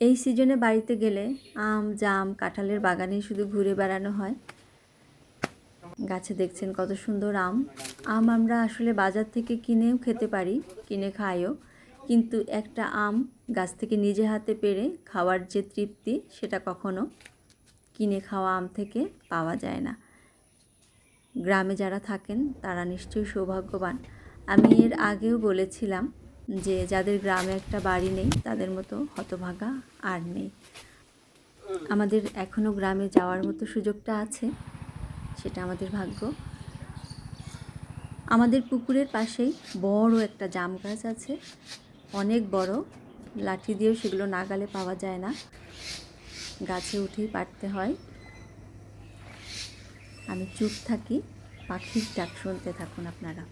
এই সিজনে বাড়িতে গেলে আম, জাম, কাঁঠালের বাগানে শুধু ঘুরে বেড়ানো হয়। গাছে দেখছেন কত সুন্দর আম। আম আমরা আসলে বাজার থেকে কিনেও খেতে পারি, কিনে খাইও। কিন্তু একটা আম গাছ থেকে নিজে হাতে পেরে খাওয়ার যে তৃপ্তি, সেটা কখনো কিনে খাওয়া আম থেকে পাওয়া যায় না। গ্রামে যারা থাকেন, তারা নিশ্চয়ই সৌভাগ্যবান। আমি এর আগেও বলেছিলাম যে যাদের গ্রামে একটা বাড়ি নেই, তাদের মতো হতভাগা আর নেই। আমাদের এখনও গ্রামে যাওয়ার মতো সুযোগটা আছে, সেটা আমাদের ভাগ্য। আমাদের পুকুরের পাশেই বড় একটা জাম গাছ আছে, অনেক বড়, লাঠি দিয়েও সেগুলো নাগালে পাওয়া যায় না। গাছে উঠেই পারতে হয়। আমি চুপ থাকি, পাখির ডাক শুনতে থাকুন আপনারা।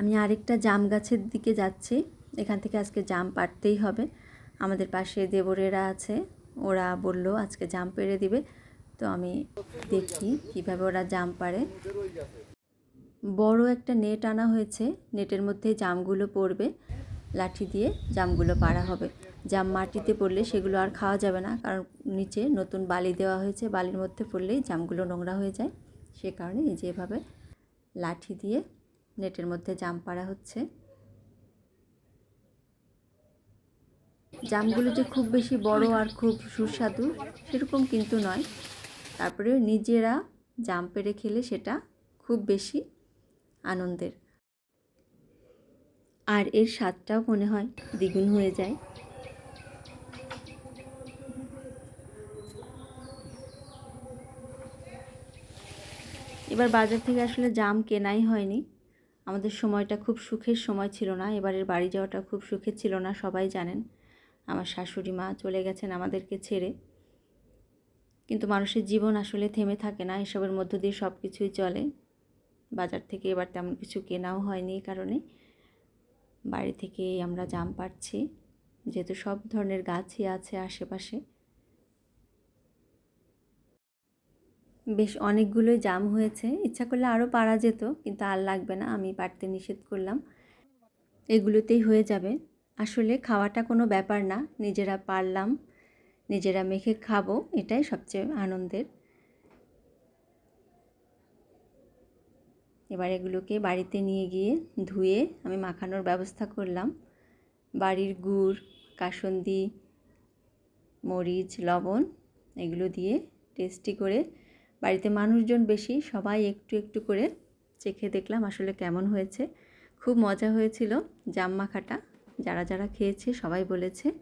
আমি আরেকটা জাম গাছের দিকে যাচ্ছি। এখান থেকে আজকে জাম পাড়তেই হবে। আমাদের পাশে দেবরেরা আছে। ওরা বলল, আজকে জাম পেড়ে দিবে। তো আমি দেখি কীভাবে ওরা জাম পাড়ে। বড় একটা নেট আনা হয়েছে। নেটের মধ্যে জামগুলো পড়বে। লাঠি দিয়ে জামগুলো পাড়া হবে। জাম মাটিতে পড়লে সেগুলো আর খাওয়া যাবে না। কারণ নিচে নতুন বালি দেওয়া হয়েছে। বালির মধ্যে পড়লেই জামগুলো নোংরা হয়ে যায়। সে কারণে এই যে এভাবে লাঠি দিয়ে নেটের মধ্যে জাম পাড়া হচ্ছে। জামগুলো যে খুব বেশি বড় আর খুব সুস্বাদু সেরকম কিন্তু নয়। তারপরে নিজেরা জাম পেড়ে খেলে সেটা খুব বেশি আনন্দের। আর এর স্বাদটাও মনে হয় দ্বিগুণ হয়ে যায়। এবার বাজার থেকে আসলে জাম কেনাই হয়নি। আমাদের সময়টা খুব সুখের সময় ছিল না, এবারের বাড়ি যাওয়াটা খুব সুখের ছিল না, সবাই জানেন। আমার শাশুড়ি মা চলে গেছেন আমাদেরকে ছেড়ে। কিন্তু মানুষের জীবন আসলে থেমে থাকে না, এসবের মধ্য দিয়ে সব কিছুই চলে। বাজার থেকে এবার তেমন কিছু কেনাও হয়নি এই কারণে। বাড়ি থেকেই আমরা জাম পাচ্ছি যেহেতু সব ধরনের গাছই আছে আশেপাশে। বেশ অনেকগুলোই জাম হয়েছে। ইচ্ছা করলে আরও পারা যেত, কিন্তু আর লাগবে না, আমি পারতে নিষেধ করলাম। এগুলোতেই হয়ে যাবে। আসলে খাওয়াটা কোনো ব্যাপার না, নিজেরা পারলাম, নিজেরা মেখে খাব, এটাই সবচেয়ে আনন্দের। এবার এগুলোকে বাড়িতে নিয়ে গিয়ে ধুয়ে আমি মাখানোর ব্যবস্থা করলাম। বাড়ির গুড়, কাসন্দি, মরিচ, লবণ, এগুলো দিয়ে টেস্টি করে বাড়িতে মানুষজন বেশি, সবাই একটু একটু করে চেখে দেখলাম আসলে কেমন হয়েছে। খুব মজা হয়েছিল জাম মাখাটা যারা যারা খেয়েছে সবাই বলেছে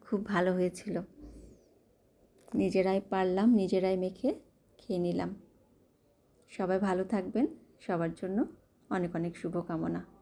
খুব ভালো হয়েছিল। নিজেরাই পারলাম, নিজেরাই মেখে খেয়ে নিলাম। সবাই ভালো থাকবেন। সবার জন্য অনেক অনেক শুভকামনা।